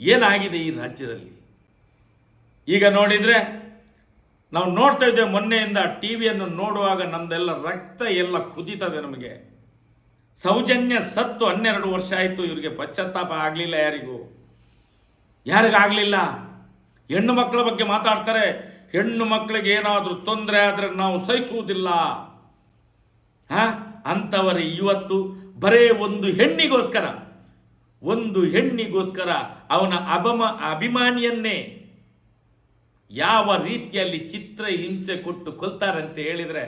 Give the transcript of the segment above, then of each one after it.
ಏನಾಗಿದೆ ಈ ರಾಜ್ಯದಲ್ಲಿ? ಈಗ ನೋಡಿದರೆ ನಾವು ನೋಡ್ತಾ ಇದ್ದೇವೆ ಮೊನ್ನೆಯಿಂದ ಟಿ ವಿಯನ್ನು ನೋಡುವಾಗ ನಮ್ದೆಲ್ಲ ರಕ್ತ ಎಲ್ಲ ಕುದೀತದೆ ನಮಗೆ. ಸೌಜನ್ಯ ಸತ್ತು ಹನ್ನೆರಡು ವರ್ಷ ಆಯಿತು, ಇವರಿಗೆ ಪಶ್ಚಾತ್ತಾಪ ಆಗಲಿಲ್ಲ ಯಾರಿಗೂ. ಯಾರಿಗಾಗಲಿಲ್ಲ ಹೆಣ್ಣು ಮಕ್ಕಳ ಬಗ್ಗೆ ಮಾತಾಡ್ತಾರೆ, ಹೆಣ್ಣು ಮಕ್ಕಳಿಗೆ ಏನಾದರೂ ತೊಂದರೆ ಆದರೆ ನಾವು ಸಹಿಸುವುದಿಲ್ಲ. ಹಾಂ? ಅಂಥವರೇ ಇವತ್ತು ಬರೇ ಒಂದು ಹೆಣ್ಣಿಗೋಸ್ಕರ. ಒಂದು ಹೆಣ್ಣಿಗೋಸ್ಕರ ಅವನ ಅಬಮ ಅಭಿಮಾನಿಯನ್ನೇ ಯಾವ ರೀತಿಯಲ್ಲಿ ಚಿತ್ರ ಹಿಂಸೆ ಕೊಟ್ಟು ಕೊಲ್ತಾರಂತೆ ಹೇಳಿದರೆ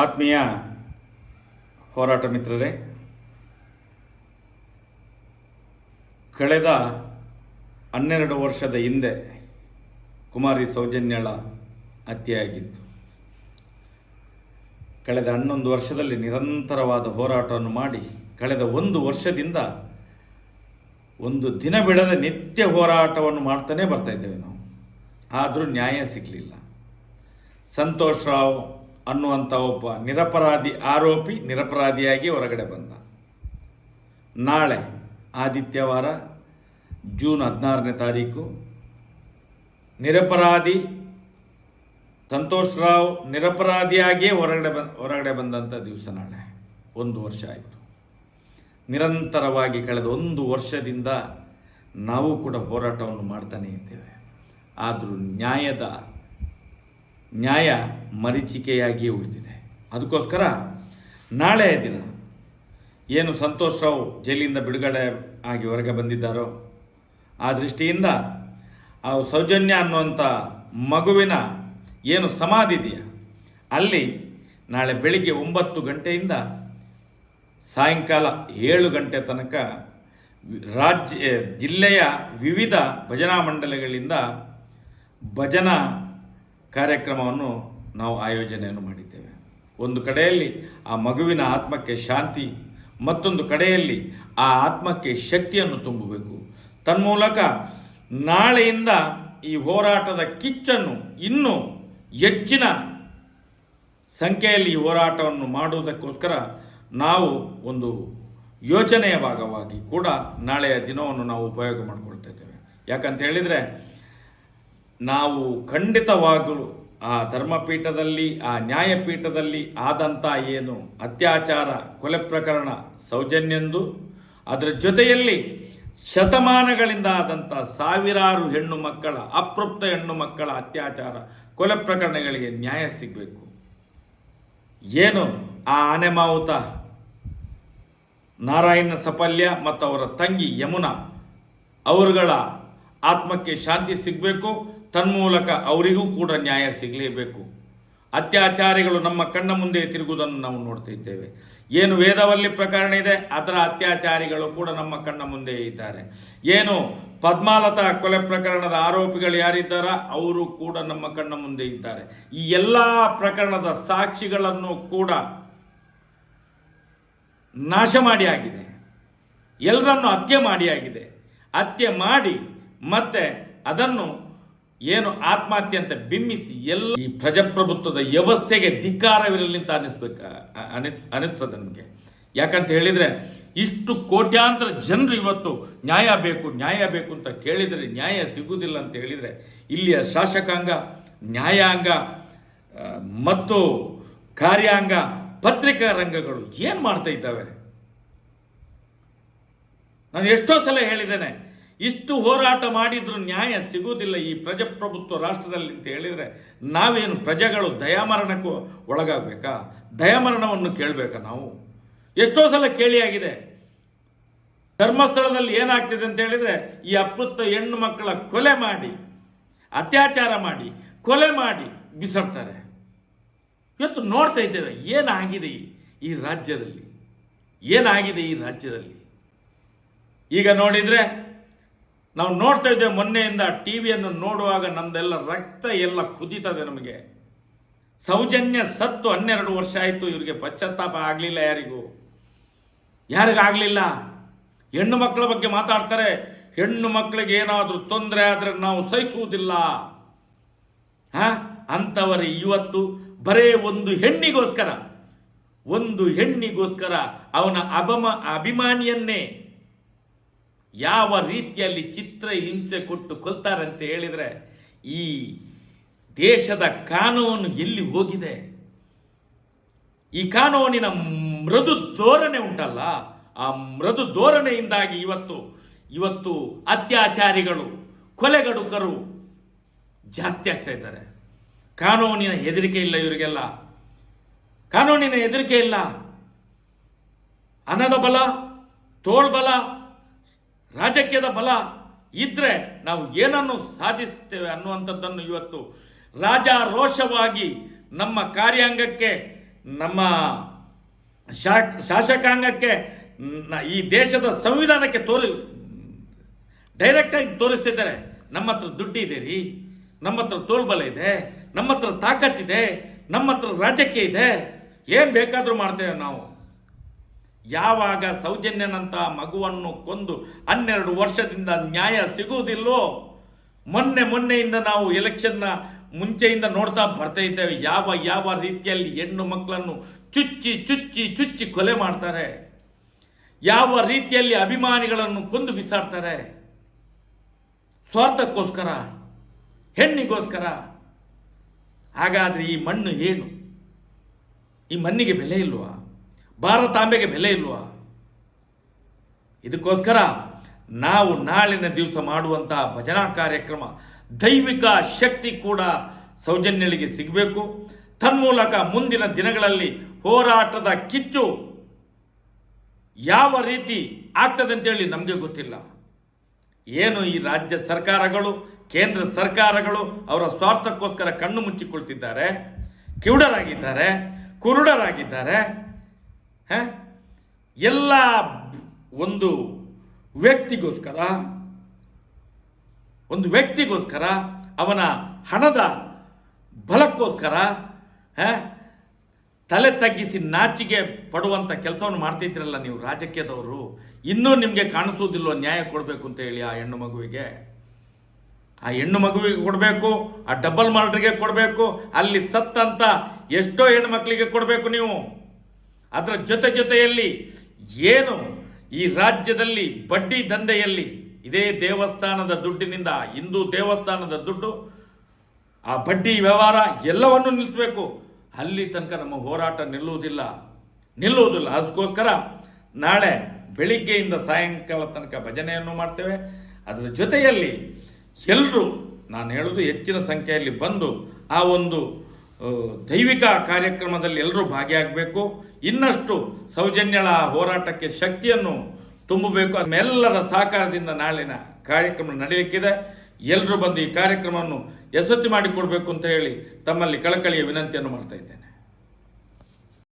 ಆತ್ಮೀಯ ಹೋರಾಟ ಮಿತ್ರರೇ, ಕಳೆದ ಹನ್ನೆರಡು ವರ್ಷದ ಹಿಂದೆ ಕುಮಾರಿ ಸೌಜನ್ಯಳ ಹತ್ಯೆಯಾಗಿತ್ತು. ಕಳೆದ ಹನ್ನೊಂದು ವರ್ಷದಲ್ಲಿ ನಿರಂತರವಾದ ಹೋರಾಟವನ್ನು ಮಾಡಿ, ಕಳೆದ ಒಂದು ವರ್ಷದಿಂದ ಒಂದು ದಿನ ಬಿಡದ ನಿತ್ಯ ಹೋರಾಟವನ್ನು ಮಾಡ್ತಾನೆ ಬರ್ತಾ ಇದ್ದೇವೆ ನಾವು. ಆದರೂ ನ್ಯಾಯ ಸಿಗಲಿಲ್ಲ. ಸಂತೋಷ್ ರಾವ್ ಅನ್ನುವಂಥ ಒಬ್ಬ ನಿರಪರಾಧಿ ಆರೋಪಿ ನಿರಪರಾಧಿಯಾಗಿ ಹೊರಗಡೆ ಬಂದ. ನಾಳೆ ಆದಿತ್ಯವಾರ ಜೂನ್ ಹದಿನಾರನೇ ತಾರೀಕು ನಿರಪರಾಧಿ ಸಂತೋಷ್ ರಾವ್ ನಿರಪರಾಧಿಯಾಗಿಯೇ ಹೊರಗಡೆ ಬಂದ, ಹೊರಗಡೆ ಬಂದಂಥ ದಿವಸ ನಾಳೆ. ಒಂದು ವರ್ಷ ಆಯಿತು. ನಿರಂತರವಾಗಿ ಕಳೆದ ಒಂದು ವರ್ಷದಿಂದ ನಾವು ಕೂಡ ಹೋರಾಟವನ್ನು ಮಾಡ್ತಾನೇ ಇದ್ದೇವೆ. ಆದರೂ ನ್ಯಾಯದ ನ್ಯಾಯ ಮರೀಚಿಕೆಯಾಗಿಯೇ ಉಳಿದಿದೆ. ಅದಕ್ಕೋಸ್ಕರ ನಾಳೆಯ ದಿನ ಏನು ಸಂತೋಷ್ ರಾವ್ ಜೈಲಿಂದ ಬಿಡುಗಡೆ ಆಗಿ ಹೊರಗೆ ಬಂದಿದ್ದಾರೋ, ಆ ದೃಷ್ಟಿಯಿಂದ ಆ ಸೌಜನ್ಯ ಅನ್ನುವಂಥ ಮಗುವಿನ ಏನು ಸಮಾಧಿ ಇದೆಯಾ? ಅಲ್ಲಿ ನಾಳೆ ಬೆಳಿಗ್ಗೆ ಒಂಬತ್ತು ಗಂಟೆಯಿಂದ ಸಾಯಂಕಾಲ ಏಳು ಗಂಟೆ ತನಕ ರಾಜ್ಯ, ಜಿಲ್ಲೆಯ ವಿವಿಧ ಭಜನಾ ಮಂಡಳಿಗಳಿಂದ ಭಜನಾ ಕಾರ್ಯಕ್ರಮವನ್ನು ನಾವು ಆಯೋಜನೆಯನ್ನು ಮಾಡಿದ್ದೇವೆ. ಒಂದು ಕಡೆಯಲ್ಲಿ ಆ ಮಗುವಿನ ಆತ್ಮಕ್ಕೆ ಶಾಂತಿ, ಮತ್ತೊಂದು ಕಡೆಯಲ್ಲಿ ಆ ಆತ್ಮಕ್ಕೆ ಶಕ್ತಿಯನ್ನು ತುಂಬಬೇಕು. ತನ್ಮೂಲಕ ನಾಳೆಯಿಂದ ಈ ಹೋರಾಟದ ಕಿಚ್ಚನ್ನು ಇನ್ನೂ ಹೆಚ್ಚಿನ ಸಂಖ್ಯೆಯಲ್ಲಿ ಹೋರಾಟವನ್ನು ಮಾಡುವುದಕ್ಕೋಸ್ಕರ ನಾವು ಒಂದು ಯೋಚನೆಯ ಭಾಗವಾಗಿ ಕೂಡ ನಾಳೆಯ ದಿನವನ್ನು ನಾವು ಉಪಯೋಗ ಮಾಡಿಕೊಳ್ತಾ ಇದ್ದೇವೆ. ಯಾಕಂತ ಹೇಳಿದರೆ ನಾವು ಖಂಡಿತವಾಗಲೂ ಆ ಧರ್ಮಪೀಠದಲ್ಲಿ, ಆ ನ್ಯಾಯಪೀಠದಲ್ಲಿ ಆದಂಥ ಏನು ಅತ್ಯಾಚಾರ, ಕೊಲೆ ಪ್ರಕರಣ, ಸೌಜನ್ಯಂದು, ಅದರ ಜೊತೆಯಲ್ಲಿ ಶತಮಾನಗಳಿಂದ ಆದಂಥ ಸಾವಿರಾರು ಹೆಣ್ಣು ಮಕ್ಕಳ ಅಪೃಪ್ತ ಹೆಣ್ಣು ಮಕ್ಕಳ ಅತ್ಯಾಚಾರ, ಕೊಲೆ ಪ್ರಕರಣಗಳಿಗೆ ನ್ಯಾಯ ಸಿಗಬೇಕು. ಏನು ಆ ಆನೆಮಾವುತ ನಾರಾಯಣ ಸಪಲ್ಯ ಮತ್ತು ಅವರ ತಂಗಿ ಯಮುನಾ, ಅವರುಗಳ ಆತ್ಮಕ್ಕೆ ಶಾಂತಿ ಸಿಗಬೇಕು, ತನ್ಮೂಲಕ ಅವರಿಗೂ ಕೂಡ ನ್ಯಾಯ ಸಿಗಲೇಬೇಕು. ಅತ್ಯಾಚಾರಿಗಳು ನಮ್ಮ ಕಣ್ಣ ಮುಂದೆ ತಿರುಗುವುದನ್ನು ನಾವು ನೋಡ್ತಿದ್ದೇವೆ ಏನು ವೇದವಲ್ಲಿ ಪ್ರಕರಣ ಇದೆ, ಅದರ ಅತ್ಯಾಚಾರಿಗಳು ಕೂಡ ನಮ್ಮ ಕಣ್ಣ ಮುಂದೆ ಇದ್ದಾರೆ. ಏನು ಪದ್ಮಾಲತಾ ಕೊಲೆ ಪ್ರಕರಣದ ಆರೋಪಿಗಳು ಯಾರಿದ್ದಾರ ಅವರು ಕೂಡ ನಮ್ಮ ಕಣ್ಣ ಮುಂದೆ ಇದ್ದಾರೆ. ಈ ಎಲ್ಲ ಪ್ರಕರಣದ ಸಾಕ್ಷಿಗಳನ್ನು ಕೂಡ ನಾಶ ಮಾಡಿ ಆಗಿದೆ ಎಲ್ಲರನ್ನು ಹತ್ಯೆ ಮಾಡಿ ಆಗಿದೆ ಹತ್ಯೆ ಮಾಡಿ ಮತ್ತೆ ಅದನ್ನು ಏನು ಆತ್ಮಹತ್ಯೆ ಅಂತ ಬಿಂಬಿಸಿ ಎಲ್ಲ ಈ ಪ್ರಜಾಪ್ರಭುತ್ವದ ವ್ಯವಸ್ಥೆಗೆ ಧಿಕ್ಕಾರವಿರಲಿ ಅಂತ ಅನಿಸ್ಬೇಕ ಅನಿ ಅನಿಸ್ತದೆ ನಮಗೆ. ಯಾಕಂತ ಹೇಳಿದರೆ ಇಷ್ಟು ಕೋಟ್ಯಾಂತರ ಜನರು ಇವತ್ತು ನ್ಯಾಯ ಬೇಕು ನ್ಯಾಯ ಬೇಕು ಅಂತ ಕೇಳಿದರೆ ನ್ಯಾಯ ಸಿಗುವುದಿಲ್ಲ ಅಂತ ಹೇಳಿದರೆ ಇಲ್ಲಿಯ ಶಾಸಕಾಂಗ, ನ್ಯಾಯಾಂಗ ಮತ್ತು ಕಾರ್ಯಾಂಗ, ಪತ್ರಿಕಾ ರಂಗಗಳು ಏನು ಮಾಡ್ತಾ ಇದ್ದಾವೆ? ನಾನು ಎಷ್ಟೋ ಸಲ ಹೇಳಿದ್ದೇನೆ ಇಷ್ಟು ಹೋರಾಟ ಮಾಡಿದ್ರು ನ್ಯಾಯ ಸಿಗುವುದಿಲ್ಲ ಈ ಪ್ರಜಾಪ್ರಭುತ್ವ ರಾಷ್ಟ್ರದಲ್ಲಿ ಅಂತ ಹೇಳಿದರೆ ನಾವೇನು ಪ್ರಜೆಗಳು ದಯಾಮರಣಕ್ಕೂ ಒಳಗಾಗಬೇಕಾ? ದಯಾಮರಣವನ್ನು ಕೇಳಬೇಕಾ ನಾವು? ಎಷ್ಟೋ ಸಲ ಕೇಳಿಯಾಗಿದೆ. ಧರ್ಮಸ್ಥಳದಲ್ಲಿ ಏನಾಗ್ತಿದೆ ಅಂತ ಹೇಳಿದರೆ ಈ ಅಪೃತ್ತ ಹೆಣ್ಣು ಮಕ್ಕಳ ಕೊಲೆ ಮಾಡಿ, ಅತ್ಯಾಚಾರ ಮಾಡಿ, ಕೊಲೆ ಮಾಡಿ ಬಿಸಾಡ್ತಾರೆ. ಇವತ್ತು ನೋಡ್ತಾ ಇದ್ದೇವೆ, ಏನಾಗಿದೆ ಈ- ರಾಜ್ಯದಲ್ಲಿ? ಏನಾಗಿದೆ ಈ ರಾಜ್ಯದಲ್ಲಿ? ಈಗ ನೋಡಿದರೆ ನಾವು ನೋಡ್ತಾ ಇದ್ದೇವೆ ಮೊನ್ನೆಯಿಂದ ಟಿ ವಿಯನ್ನು ನೋಡುವಾಗ ನಮ್ದೆಲ್ಲ ರಕ್ತ ಎಲ್ಲ ಕುದೀತದೆ ನಮಗೆ. ಸೌಜನ್ಯ ಸತ್ತು ಹನ್ನೆರಡು ವರ್ಷ ಆಯಿತು, ಇವರಿಗೆ ಪಶ್ಚಾತ್ತಾಪ ಆಗಲಿಲ್ಲ ಯಾರಿಗೂ. ಯಾರಿಗಾಗಲಿಲ್ಲ ಹೆಣ್ಣು ಮಕ್ಕಳ ಬಗ್ಗೆ ಮಾತಾಡ್ತಾರೆ, ಹೆಣ್ಣು ಮಕ್ಕಳಿಗೆ ಏನಾದರೂ ತೊಂದರೆ ಆದರೆ ನಾವು ಸಹಿಸುವುದಿಲ್ಲ. ಹಾ? ಅಂಥವರು ಇವತ್ತು ಬರೇ ಒಂದು ಹೆಣ್ಣಿಗೋಸ್ಕರ ಒಂದು ಹೆಣ್ಣಿಗೋಸ್ಕರ ಅವನ ಅಬಮ ಅಭಿಮಾನಿಯನ್ನೇ ಯಾವ ರೀತಿಯಲ್ಲಿ ಚಿತ್ರ ಹಿಂಸೆ ಕೊಟ್ಟು ಕೊಲ್ತಾರೆ ಅಂತ ಹೇಳಿದರೆ, ಈ ದೇಶದ ಕಾನೂನು ಎಲ್ಲಿ ಹೋಗಿದೆ? ಈ ಕಾನೂನಿನ ಮೃದು ಧೋರಣೆ ಉಂಟಲ್ಲ? ಆ ಮೃದು ಧೋರಣೆಯಿಂದಾಗಿ ಇವತ್ತು ಇವತ್ತು ಅತ್ಯಾಚಾರಿಗಳು, ಕೊಲೆಗಡುಕರು ಜಾಸ್ತಿ ಆಗ್ತಾ ಇದ್ದಾರೆ. ಕಾನೂನಿನ ಹೆದರಿಕೆ ಇಲ್ಲ ಇವರಿಗೆಲ್ಲ. ಕಾನೂನಿನ ಹೆದರಿಕೆ ಇಲ್ಲ. ಹಣದ ಬಲ ತೋಳ್ಬಲ ರಾಜಕೀಯದ ಬಲ ಇದ್ರೆ ನಾವು ಏನನ್ನು ಸಾಧಿಸುತ್ತೇವೆ ಅನ್ನುವಂಥದ್ದನ್ನು ಇವತ್ತು ರಾಜಾರೋಷವಾಗಿ ನಮ್ಮ ಕಾರ್ಯಾಂಗಕ್ಕೆ, ನಮ್ಮ ಶಾಸಕಾಂಗಕ್ಕೆ ಈ ದೇಶದ ಸಂವಿಧಾನಕ್ಕೆ ತೋರಿ ಡೈರೆಕ್ಟಾಗಿ ತೋರಿಸ್ತಿದ್ದಾರೆ. ನಮ್ಮ ಹತ್ರ ದುಡ್ಡು ರೀ. ನಮ್ಮ ಹತ್ರ ತೋಳ್ಬಲ ಇದೆ. ನಮ್ಮ ಹತ್ರ ತಾಕತ್ತಿದೆ ನಮ್ಮ ಹತ್ರ ರಾಜಕೀಯ ಇದೆ. ಏನು ಬೇಕಾದರೂ ಮಾಡ್ತೇವೆ ನಾವು. ಯಾವಾಗ ಸೌಜನ್ಯನಂತ ಮಗುವನ್ನು ಕೊಂದು ಹನ್ನೆರಡು ವರ್ಷದಿಂದ ನ್ಯಾಯ ಸಿಗುವುದಿಲ್ಲೋ, ಮೊನ್ನೆ ಮೊನ್ನೆಯಿಂದ ನಾವು ಎಲೆಕ್ಷನ್ನ ಮುಂಚೆಯಿಂದ ನೋಡ್ತಾ ಬರ್ತಾ ಇದ್ದೇವೆ. ಯಾವ ಯಾವ ರೀತಿಯಲ್ಲಿ ಹೆಣ್ಣು ಮಕ್ಕಳನ್ನು ಚುಚ್ಚಿ ಚುಚ್ಚಿ ಚುಚ್ಚಿ ಕೊಲೆ ಮಾಡ್ತಾರೆ, ಯಾವ ರೀತಿಯಲ್ಲಿ ಅಭಿಮಾನಿಗಳನ್ನು ಕೊಂದು ಬಿಸಾಡ್ತಾರೆ ಸ್ವಾರ್ಥಕ್ಕೋಸ್ಕರ, ಹೆಣ್ಣಿಗೋಸ್ಕರ. ಹಾಗಾದ್ರೆ ಈ ಮಣ್ಣು ಏನು? ಈ ಮಣ್ಣಿಗೆ ಬೆಲೆ ಇಲ್ವಾ? ಭಾರತಾಂಬೆಗೆ ಬೆಲೆ ಇಲ್ವಾ? ಇದಕ್ಕೋಸ್ಕರ ನಾವು ನಾಳಿನ ದಿವಸ ಮಾಡುವಂತಹ ಭಜನಾ ಕಾರ್ಯಕ್ರಮ ದೈವಿಕ ಶಕ್ತಿ ಕೂಡ ಸೌಜನ್ಯಳಿಗೆ ಸಿಗಬೇಕು. ತನ್ಮೂಲಕ ಮುಂದಿನ ದಿನಗಳಲ್ಲಿ ಹೋರಾಟದ ಕಿಚ್ಚು ಯಾವ ರೀತಿ ಆಗ್ತದೆ ಅಂತೇಳಿ ನಮಗೆ ಗೊತ್ತಿಲ್ಲ. ಏನು ಈ ರಾಜ್ಯ ಸರ್ಕಾರಗಳು, ಕೇಂದ್ರ ಸರ್ಕಾರಗಳು ಅವರ ಸ್ವಾರ್ಥಕ್ಕೋಸ್ಕರ ಕಣ್ಣು ಮುಚ್ಚಿಕೊಳ್ತಿದ್ದಾರೆ? ಕಿವುಡರಾಗಿದ್ದಾರೆ? ಕುರುಡರಾಗಿದ್ದಾರೆ? ಎಲ್ಲ ಒಂದು ವ್ಯಕ್ತಿಗೋಸ್ಕರ ಒಂದು ವ್ಯಕ್ತಿಗೋಸ್ಕರ, ಅವನ ಹಣದ ಬಲಕ್ಕೋಸ್ಕರ? ತಲೆ ತಗ್ಗಿಸಿ ನಾಚಿಗೆ ಪಡುವಂಥ ಕೆಲಸವನ್ನು ಮಾಡ್ತಿದ್ದೀರಲ್ಲ ನೀವು ರಾಜಕೀಯದವರು. ಇನ್ನೂ ನಿಮಗೆ ಕಾಣಿಸೋದಿಲ್ವ ನ್ಯಾಯ ಕೊಡಬೇಕು ಅಂತ ಹೇಳಿ ಆ ಹೆಣ್ಣು ಮಗುವಿಗೆ. ಆ ಹೆಣ್ಣು ಮಗುವಿಗೆ ಕೊಡಬೇಕು, ಆ ಡಬಲ್ ಮರ್ಡ್ರಿಗೆ ಕೊಡಬೇಕು, ಅಲ್ಲಿ ಸತ್ತಂತ ಎಷ್ಟೋ ಹೆಣ್ಣು ಮಕ್ಕಳಿಗೆ ಕೊಡಬೇಕು ನೀವು. ಅದರ ಜೊತೆ ಜೊತೆಯಲ್ಲಿ ಏನು ಈ ರಾಜ್ಯದಲ್ಲಿ ಬಡ್ಡಿ ದಂಧೆಯಲ್ಲಿ ಇದೇ ದೇವಸ್ಥಾನದ ದುಡ್ಡಿನಿಂದ ಹಿಂದೂ ದೇವಸ್ಥಾನದ ದುಡ್ಡು, ಆ ಬಡ್ಡಿ ವ್ಯವಹಾರ ಎಲ್ಲವನ್ನೂ ನಿಲ್ಲಿಸಬೇಕು. ಅಲ್ಲಿ ತನಕ ನಮ್ಮ ಹೋರಾಟ ನಿಲ್ಲುವುದಿಲ್ಲ. ನಿಲ್ಲುವುದಿಲ್ಲ. ಅದಕ್ಕೋಸ್ಕರ ನಾಳೆ ಬೆಳಿಗ್ಗೆಯಿಂದ ಸಾಯಂಕಾಲ ತನಕ ಭಜನೆಯನ್ನು ಮಾಡ್ತೇವೆ. ಅದರ ಜೊತೆಯಲ್ಲಿ ಎಲ್ಲರೂ ನಾನು ಹೇಳೋದು ಹೆಚ್ಚಿನ ಸಂಖ್ಯೆಯಲ್ಲಿ ಬಂದು ಆ ಒಂದು ದೈವಿಕ ಕಾರ್ಯಕ್ರಮದಲ್ಲಿ ಎಲ್ಲರೂ ಭಾಗಿಯಾಗಬೇಕು. ಇನ್ನಷ್ಟು ಸೌಜನ್ಯಳ ಹೋರಾಟಕ್ಕೆ ಶಕ್ತಿಯನ್ನು ತುಂಬಬೇಕು. ನಮ್ಮೆಲ್ಲರ ಸಹಕಾರದಿಂದ ನಾಳಿನ ಕಾರ್ಯಕ್ರಮ ನಡೆಯಲಿಕ್ಕಿದೆ. ಎಲ್ಲರೂ ಬಂದು ಈ ಕಾರ್ಯಕ್ರಮವನ್ನು ಯಶಸ್ವಿ ಮಾಡಿಕೊಡಬೇಕು ಅಂತ ಹೇಳಿ ತಮ್ಮಲ್ಲಿ ಕಳಕಳಿಯ ವಿನಂತಿಯನ್ನು ಮಾಡ್ತಾ ಇದ್ದೇನೆ.